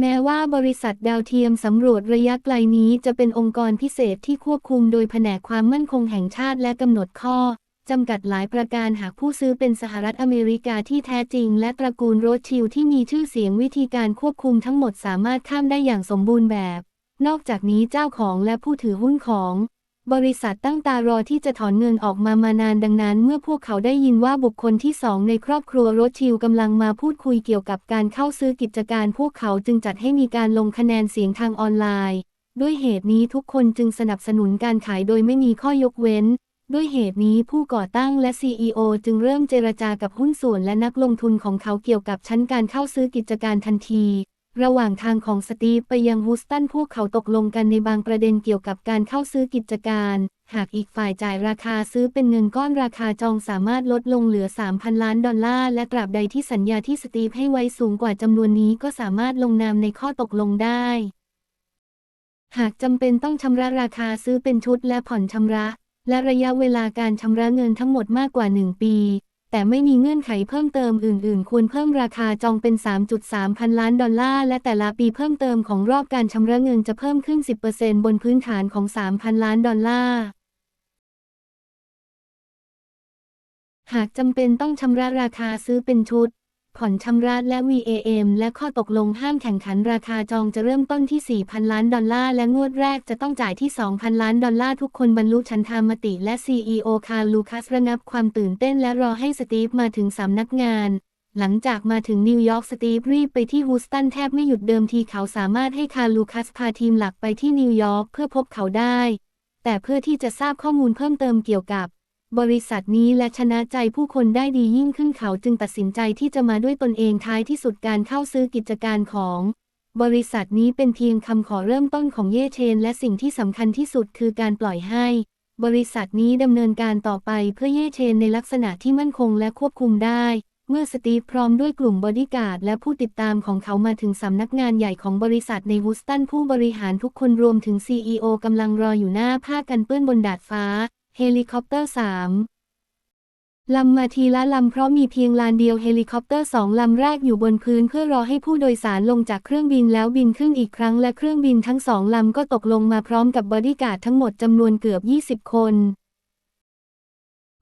แม้ว่าบริษัทดาวเทียมสำรวจระยะไกลนี้จะเป็นองค์กรพิเศษที่ควบคุมโดยแผนกความมั่นคงแห่งชาติและกำหนดข้อจำกัดหลายประการหากผู้ซื้อเป็นสหรัฐอเมริกาที่แท้จริง และตระกูลโรธชิลที่มีชื่อเสียงวิธีการควบคุมทั้งหมดสามารถข้ามได้อย่างสมบูรณ์แบบ นอกจากนี้เจ้าของและผู้ถือหุ้นของ บริษัทตั้งตารอที่จะถอนเงินออกมามานานดังนั้น เมื่อพวกเขาได้ยินว่าบุคคลที่สองในครอบครัวโรชิลด์กำลังมาพูดคุยเกี่ยวกับการเข้าซื้อกิจการ พวกเขาจึงจัดให้มีการลงคะแนนเสียงทางออนไลน์ ด้วยเหตุนี้ทุกคนจึงสนับสนุนการขายโดยไม่มีข้อยกเว้น ด้วยเหตุนี้ผู้ก่อตั้งและ CEO จึงเริ่มเจรจากับหุ้นส่วนและนักลงทุนของเขาเกี่ยวกับชั้นการเข้าซื้อกิจการทันที ระหว่างทางของสตีฟไปยังฮูสตันพวกเขาตกลงกันในบางประเด็นเกี่ยวกับการเข้าซื้อกิจการ หากอีกฝ่ายจ่ายราคาซื้อเป็นเงินก้อนราคาจองสามารถลดลงเหลือ 3,000 ล้านดอลลาร์ และตราบใดที่สัญญาที่สตีฟให้ไว้สูงกว่าจำนวนนี้ก็สามารถลงนามในข้อตกลงได้ หากจำเป็นต้องชำระราคาซื้อเป็นชุดและผ่อนชำระ และระยะเวลาการชำระเงินทั้งหมดมากกว่า 1 ปี แต่ไม่มีเงื่อนไขเพิ่มเติมอื่น ๆ ควรเพิ่มราคาจองเป็น 3.3 พันล้านดอลลาร์ และแต่ละปีเพิ่มเติมของรอบการชำระเงินจะเพิ่มขึ้น 10%บนพื้นฐานของ 3,000 ล้านดอลลาร์ หากจำเป็นต้องชำระราคาซื้อเป็นชุด ผ่อนชำระและ VAM และข้อตกลงห้ามแข่งขันราคาจองจะเริ่มต้นที่ 4,000 ล้านดอลลาร์ และงวดแรกจะต้องจ่ายที่ 2,000 ล้านดอลลาร์ ทุกคนบรรลุฉันทามติและ CEO คาร์ลูคัสระงับความตื่นเต้นและรอให้สตีฟมาถึงสำนักงานหลังจากมาถึงนิวยอร์กสตีฟรีบไปที่ฮูสตันแทบไม่หยุดเดิมทีเขาสามารถให้คาร์ลูคัสพาทีมหลักไปที่นิวยอร์กเพื่อพบเขาได้ แต่เพื่อที่จะทราบข้อมูลเพิ่มเติมเกี่ยวกับ บริษัทนี้และชนะใจผู้คนได้ดียิ่งขึ้นเขาจึงตัดสินใจที่จะมาด้วยตนเองท้ายที่สุดการเข้าซื้อกิจการของ บริษัทนี้เป็นเพียงคำขอเริ่มต้นของเย่เชน และสิ่งที่สำคัญที่สุดคือการปล่อยให้ บริษัทนี้ดำเนินการต่อไปเพื่อเย่เชนในลักษณะที่มั่นคงและควบคุมได้ เมื่อสตีฟพร้อมด้วยกลุ่มบอดี้การ์ดและผู้ติดตามของเขามาถึงสำนักงานใหญ่ของบริษัทในวูสตันผู้บริหารทุกคนรวมถึง CEO กำลังรออยู่หน้าผ้ากันเปื้อนบนดาดฟ้า เฮลิคอปเตอร์ 3 ลำมาทีละลำเพราะมีเพียงลานเดียวเฮลิคอปเตอร์สองลำแรกอยู่บนพื้นเพื่อรอให้ผู้โดยสารลงจากเครื่องบินแล้วบินขึ้นอีกครั้งและเครื่องบินทั้งสองลำก็ตกลงมาพร้อมกับบอดี้การ์ดทั้งหมดจำนวนเกือบ 20 คน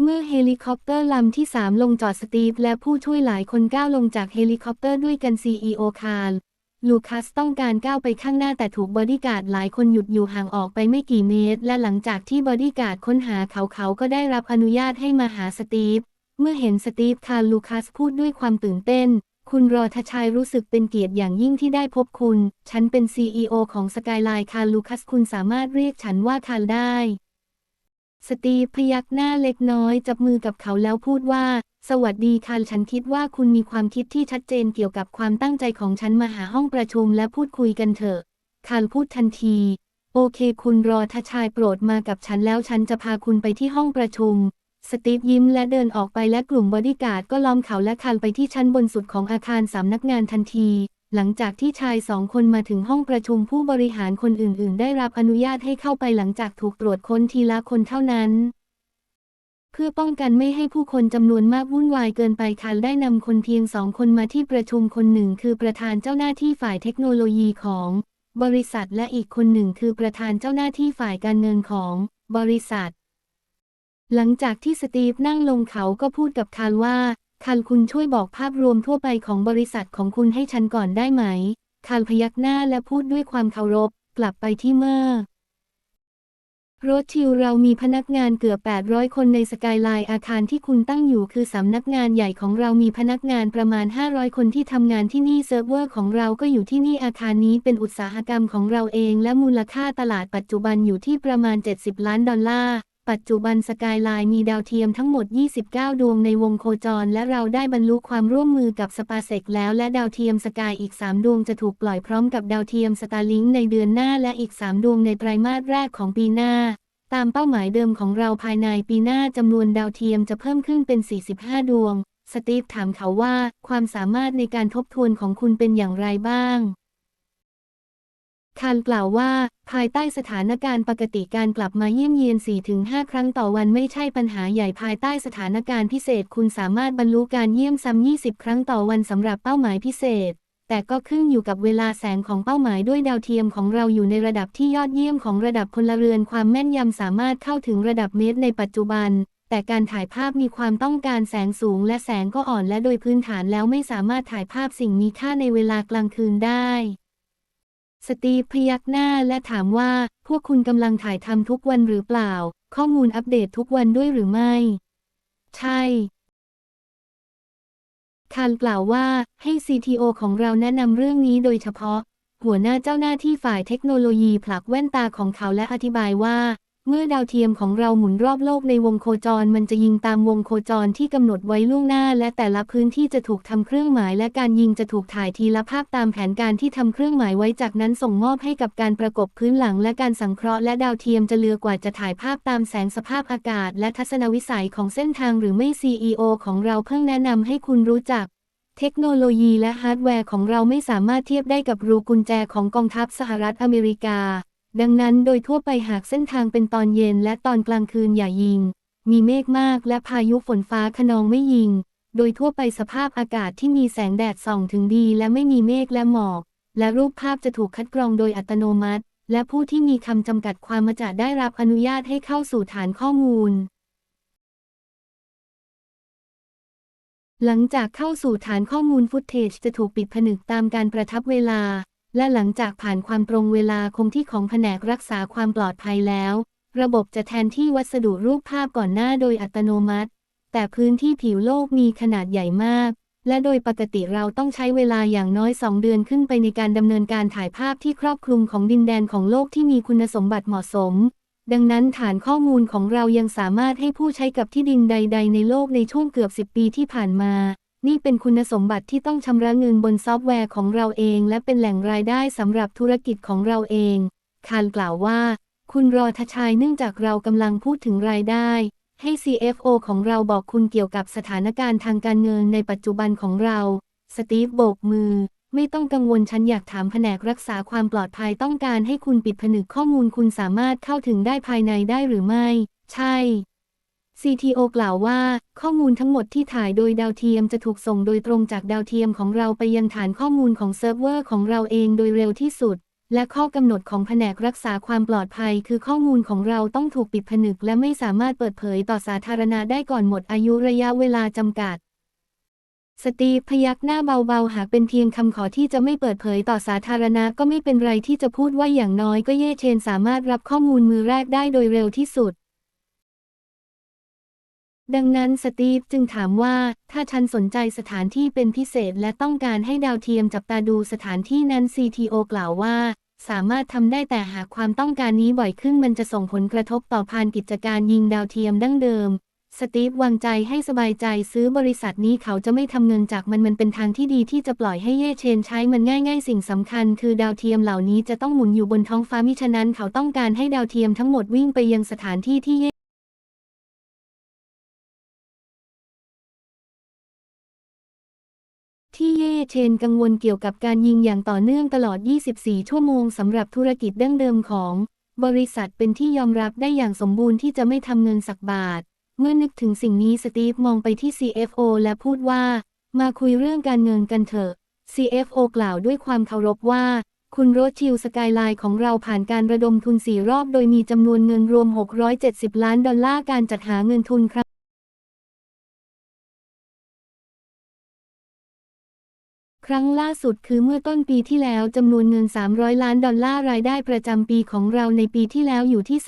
เมื่อเฮลิคอปเตอร์ลำที่ 3 ลงจอดสตีฟและผู้ช่วยหลายคนก้าวลงจากเฮลิคอปเตอร์ด้วยกัน CEO คาร์ ลูคัสต้องการก้าวไปข้างหน้าแต่ถูกบอดี้การ์ดหลายคนหยุดอยู่ห่างออกไปไม่กี่เมตร และหลังจากที่บอดี้การ์ดค้นหาเขาเขาก็ได้รับอนุญาตให้มาหาสตีฟ เมื่อเห็นสตีฟคาร์ลูคัสพูดด้วยความตื่นเต้น คุณรอทชัยรู้สึกเป็นเกียรติอย่างยิ่งที่ได้พบคุณ ฉันเป็น CEO ของสกายไลน์คาร์ลูคัสคุณสามารถเรียกฉันว่าคาร์ได้ สตีฟพยักหน้าเล็กน้อยจับมือกับเขาแล้วพูดว่า สวัสดีคาร์ฉันคิดว่าคุณมีความคิดที่ชัดเจนเกี่ยวกับความตั้งใจของฉันมาหาห้องประชุมและพูดคุยกันเถอะคาร์พูดทันที โอเค คุณรอทชายโปรดมากับฉันแล้วฉันจะพาคุณไปที่ห้องประชุม สตีฟยิ้มและเดินออกไปและกลุ่มบอดี้การ์ดก็ล้อมเขาและคันไปที่ชั้นบนสุดของอาคารสำนักงานทันที หลังจากที่ชายสองคนมาถึงห้องประชุมผู้บริหารคนอื่น ๆ ได้รับอนุญาตให้เข้าไปหลังจากถูกตรวจค้นทีละคนเท่านั้น เพื่อป้องกันไม่ให้ผู้คนจำนวนมากวุ่นวายเกินไปคันได้นำคนเพียงสองคนมาที่ประชุมคนหนึ่งคือประธานเจ้าหน้าที่ฝ่ายเทคโนโลยีของ บริษัทและอีกคนหนึ่งคือประธานเจ้าหน้าที่ฝ่ายการเงินของบริษัท หลังจากที่สตีฟนั่งลงเขาก็พูดกับคาร์ว่าคาร์คุณช่วยบอกภาพรวมทั่วไปของบริษัทของคุณให้ฉันก่อนได้ไหมคาร์พยักหน้าและพูดด้วยความเคารพกลับไปที่เมอร์ รถทิวเรามีพนักงานเกือบ 800 คนในสกายไลน์อาคารที่คุณตั้งอยู่คือสำนักงานใหญ่ของเรามีพนักงานประมาณ 500 คนที่ทำงานที่นี่เซิร์ฟเวอร์ของเราก็อยู่ที่นี่อาคารนี้เป็นอุตสาหกรรมของเราเอง และมูลค่าตลาดปัจจุบันอยู่ที่ประมาณ 70 ล้านดอลลาร์ ปัจจุบันสกายไลน์มีดาวเทียมทั้งหมด 29 ดวงในวงโคจร และเราได้บรรลุความร่วมมือกับสปาเซกแล้วและดาวเทียมสกายอีก 3 ดวงจะถูกปล่อยพร้อมกับดาวเทียมสตาร์ลิงในเดือนหน้าและอีก 3 ดวงในไตรมาสแรกของปีหน้า ตามเป้าหมายเดิมของเราภายในปีหน้าจำนวนดาวเทียมจะเพิ่มขึ้นเป็น 45 ดวง สตีฟถามเขาว่า ความสามารถในการทบทวนของคุณเป็นอย่างไรบ้าง คาร์ลกล่าวว่า ภายใต้สถานการณ์ปกติการกลับมาเยี่ยมเยียน 4-5 ครั้งต่อวันไม่ใช่ปัญหาใหญ่ภายใต้สถานการณ์พิเศษ คุณสามารถบรรลุการเยี่ยมซ้ำ 20 ครั้งต่อวันสำหรับเป้าหมายพิเศษ แต่ก็ขึ้นอยู่กับเวลาแสงของเป้าหมายด้วยดาวเทียมของเราอยู่ในระดับที่ยอดเยี่ยมของระดับพลเรือนความแม่นยำสามารถเข้าถึงระดับเมตรในปัจจุบัน แต่การถ่ายภาพมีความต้องการแสงสูง และแสงก็อ่อนและโดยพื้นฐานแล้วไม่สามารถถ่ายภาพสิ่งมีค่าในเวลากลางคืนได้ สตีฟพยักหน้าและถามว่าพวกคุณกำลังถ่ายทำทุกวันหรือเปล่า ข้อมูลอัปเดตทุกวันด้วยหรือไม่ ใช่คานกล่าวว่าให้ CTO ของเราแนะนำเรื่องนี้โดยเฉพาะ หัวหน้าเจ้าหน้าที่ฝ่ายเทคโนโลยีผลักแว่นตาของเขาและอธิบายว่า เมื่อดาวเทียมของเราหมุนรอบโลกในวงโคจรมันจะยิงตามวงโคจรที่กำหนดไว้ล่วงหน้า และแต่ละพื้นที่จะถูกทำเครื่องหมาย และการยิงจะถูกถ่ายทีละภาพตามแผนการที่ทำเครื่องหมายไว้จากนั้นส่งมอบให้กับการประกบพื้นหลัง และการสังเคราะห์และดาวเทียมจะเลือกว่าจะถ่ายภาพตามแสงสภาพอากาศ และทัศนวิสัยของเส้นทางหรือไม่ CEO ของเราเพิ่งแนะนำให้คุณรู้จักเทคโนโลยีและฮาร์ดแวร์ของเราไม่สามารถเทียบได้กับรูกุญแจของกองทัพสหรัฐอเมริกา ดังนั้นโดยทั่วไปหากเส้นทางเป็นตอนเย็นและตอนกลางคืนอย่ายิง มีเมฆมากและพายุฝนฟ้าขนองไม่ยิง โดยทั่วไปสภาพอากาศที่มีแสงแดดส่องถึงดีและไม่มีเมฆและหมอก และรูปภาพจะถูกคัดกรองโดยอัตโนมัติ และผู้ที่มีคำจำกัดความมาจะได้รับอนุญาตให้เข้าสู่ฐานข้อมูล หลังจากเข้าสู่ฐานข้อมูลฟุตเทจจะถูกปิดผนึกตามการประทับเวลา และหลังจากผ่านความตรงเวลาคงที่ของแผนกรักษาความปลอดภัยแล้ว ระบบจะแทนที่วัสดุรูปภาพก่อนหน้าโดยอัตโนมัติ แต่พื้นที่ผิวโลกมีขนาดใหญ่มาก และโดยปกติเราต้องใช้เวลาอย่างน้อย 2 เดือนขึ้นไปในการดำเนินการถ่ายภาพที่ครอบคลุมของดินแดนของโลกที่มีคุณสมบัติเหมาะสม ดังนั้นฐานข้อมูลของเรายังสามารถให้ผู้ใช้กับที่ดินใด ๆ ในโลกในช่วงเกือบ 10 ปีที่ผ่านมา นี่เป็นคุณสมบัติที่ต้องชำระเงินบนซอฟต์แวร์ของเราเอง และเป็นแหล่งรายได้สำหรับธุรกิจของเราเอง คารกล่าวว่า คุณรอทชายเนื่องจากเรากำลังพูดถึงรายได้ ให้ CFO ของเราบอกคุณเกี่ยวกับสถานการณ์ทางการเงินในปัจจุบันของเรา สตีฟโบกมือ ไม่ต้องกังวลฉันอยากถามแผนกรักษาความปลอดภัยต้องการให้คุณปิดผนึกข้อมูลคุณสามารถเข้าถึงได้ภายในได้หรือไม่ ใช่ CTO กล่าวว่า ข้อมูลทั้งหมดที่ถ่ายโดยดาวเทียมจะถูกส่งโดยตรงจากดาวเทียมของเราไปยังฐานข้อมูลของเซิร์ฟเวอร์ของเราเองโดยเร็วที่สุด และข้อกำหนดของแผนกรักษาความปลอดภัย คือข้อมูลของเราต้องถูกปิดผนึก และไม่สามารถเปิดเผยต่อสาธารณะได้ก่อนหมดอายุระยะเวลาจำกัด สตีฟพยักหน้าเบาๆ หากเป็นเพียงคำขอที่จะไม่เปิดเผยต่อสาธารณะก็ไม่เป็นไรที่จะพูดว่าอย่างน้อยก็เย่เชนสามารถรับข้อมูลมือแรกได้โดยเร็วที่สุด ดังนั้นสตีฟจึงถามว่า ถ้าฉันสนใจสถานที่เป็นพิเศษและต้องการให้ดาวเทียมจับตาดูสถานที่นั้น CTO กล่าวว่า สามารถทำได้แต่หากความต้องการนี้บ่อยขึ้นมันจะส่งผลกระทบต่อพานกิจการยิงดาวเทียมดั้งเดิม สตีฟวางใจให้สบายใจซื้อบริษัทนี้เขาจะไม่ทำเงินจากมันมันเป็นทางที่ดีที่จะปล่อยให้เย่เชนใช้มันง่าย ๆ สิ่งสำคัญ คือดาวเทียมเหล่านี้จะต้องหมุนอยู่บนท้องฟ้ามิฉะนั้นเขาต้องการให้ดาวเทียมทั้งหมดวิ่งไปยังสถานที่ที่เย่ ที่เย่เชนกังวลเกี่ยวกับการยิงอย่างต่อเนื่องตลอด 24 ชั่วโมงสำหรับธุรกิจดั้งเดิมของ บริษัทเป็นที่ยอมรับได้อย่างสมบูรณ์ที่จะไม่ทำเงินสักบาท เมื่อนึกถึงสิ่งนี้สตีฟมองไปที่ CFO และพูดว่า มาคุยเรื่องการเงินกันเถอะ CFO กล่าวด้วยความเคารพว่า คุณโรชิลสกายไลน์ของเราผ่านการระดมทุนสี่รอบ โดยมีจำนวนเงินรวม 670 ล้านดอลลาร์การจัดหาเงินทุนครั้ง รั้งล่าสุดคือเมื่อต้นปีที่แล้วจำนวนเงิน 300 ล้านดอลลาร์รายได้ประจำปีของเราในปีที่แล้วอยู่ที่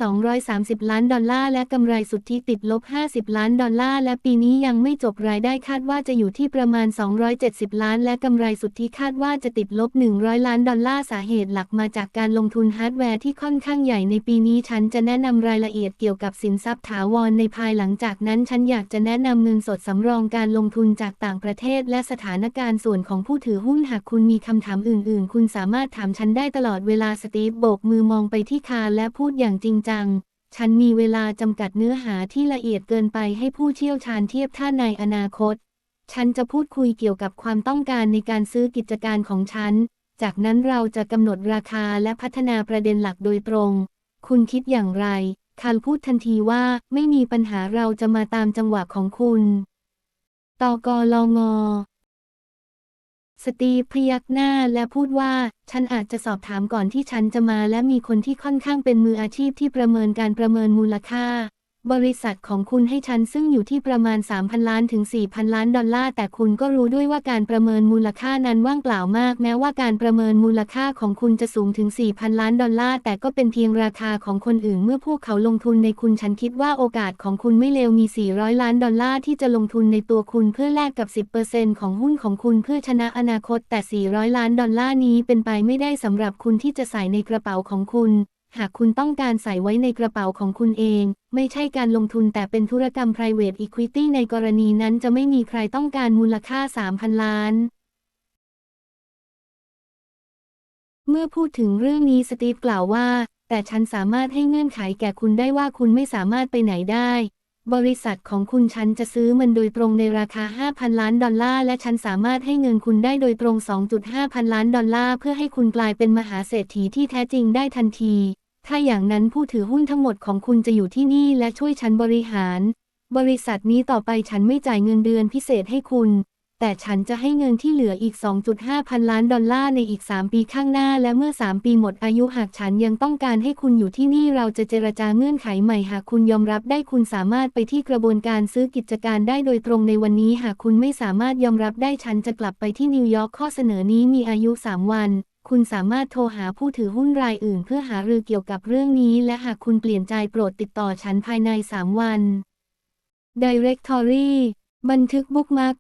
230 ล้านดอลลาร์และกำไรสุทธิติดลบ 50 ล้านดอลลาร์และปีนี้ยังไม่จบรายได้คาดว่าจะอยู่ที่ประมาณ 270 ล้าน และกำไรสุทธิคาดว่าจะติดลบ 100 ล้านดอลลาร์สาเหตุหลักมาจากการลงทุนฮาร์ดแวร์ที่ค่อนข้างใหญ่ในปีนี้ฉันจะแนะนำรายละเอียดเกี่ยวกับสินทรัพย์ถาวรในภายหลังจากนั้นฉันอยากจะแนะนำเงินสดสำรองการลงทุนจากต่างประเทศและสถานการณ์ส่วนของผู้ถือหุ้นหากคุณมีคำถามอื่น ๆ คุณสามารถถามฉันได้ตลอดเวลาสตีฟโบกมือมองไปที่คาร์และพูดอย่างจริงจัง ฉันมีเวลาจำกัดเนื้อหาที่ละเอียดเกินไปให้ผู้เชี่ยวชาญเทียบท่าในอนาคต ฉันจะพูดคุยเกี่ยวกับความต้องการในการซื้อกิจการของฉัน จากนั้นเราจะกำหนดราคาและพัฒนาประเด็นหลักโดยตรง คุณคิดอย่างไรคาร์พูดทันทีว่าไม่มีปัญหาเราจะมาตามจังหวะของคุณตกลงอ สตีฟพยักหน้าและพูดว่า ฉันอาจจะสอบถามก่อนที่ฉันจะมาและมีคนที่ค่อนข้างเป็นมืออาชีพที่ประเมินการประเมินมูลค่า บริษัทของคุณให้ฉันซึ่งอยู่ที่ประมาณ 3,000 ล้านถึง 4,000 ล้านดอลลาร์ แต่คุณก็รู้ด้วยว่าการประเมินมูลค่านั้นว่างเปล่ามาก แม้ว่าการประเมินมูลค่าของคุณจะสูงถึง 4,000 ล้านดอลลาร์ แต่ก็เป็นเพียงราคาของคนอื่น เมื่อพวกเขาลงทุนในคุณฉันคิดว่าโอกาสของคุณไม่เลวมี 400 ล้านดอลลาร์ที่จะลงทุนในตัวคุณเพื่อแลกกับ 10%ของหุ้นของคุณเพื่อชนะอนาคตแต่ 400 ล้านดอลลาร์นี้เป็นไปไม่ได้สำหรับคุณที่จะใส่ในกระเป๋าของคุณ หากคุณต้องการใส่ไว้ในกระเป๋าของคุณเอง ไม่ใช่การลงทุนแต่เป็นธุรกรรม private equity ในกรณีนั้นจะไม่มีใครต้องการมูลค่า 3,000 ล้าน เมื่อพูดถึงเรื่องนี้สตีฟกล่าวว่า แต่ฉันสามารถให้เงื่อนไขแก่คุณได้ว่าคุณไม่สามารถไปไหนได้ บริษัทของคุณฉันจะซื้อมันโดยตรงในราคา 5,000 ล้านดอลลาร์และฉันสามารถให้เงินคุณได้โดยตรง 2.5 พันล้านดอลลาร์เพื่อให้คุณกลายเป็นมหาเศรษฐีที่แท้จริงได้ทันที ถ้าอย่างนั้นผู้ถือหุ้นทั้งหมดของคุณจะอยู่ที่นี่และช่วยฉันบริหาร บริษัทนี้ต่อไปฉันไม่จ่ายเงินเดือนพิเศษให้คุณ แต่ฉันจะให้เงินที่เหลืออีก 2.5 พันล้านดอลลาร์ในอีก 3 ปีข้างหน้า และเมื่อ 3 ปีหมดอายุหากฉันยังต้องการให้คุณอยู่ที่นี่เราจะเจรจาเงื่อนไขใหม่หากคุณยอมรับได้คุณสามารถไปที่กระบวนการซื้อกิจการได้โดยตรงในวันนี้ หากคุณไม่สามารถยอมรับได้ฉันจะกลับไปที่นิวยอร์กข้อเสนอนี้มีอายุ 3 วัน คุณสามารถโทรหาผู้ถือหุ้นรายอื่น เพื่อหารือเกี่ยวกับเรื่องนี้ และหากคุณเปลี่ยนใจโปรดติดต่อฉันภายใน 3 วัน Directory บันทึกบุ๊กมาร์ก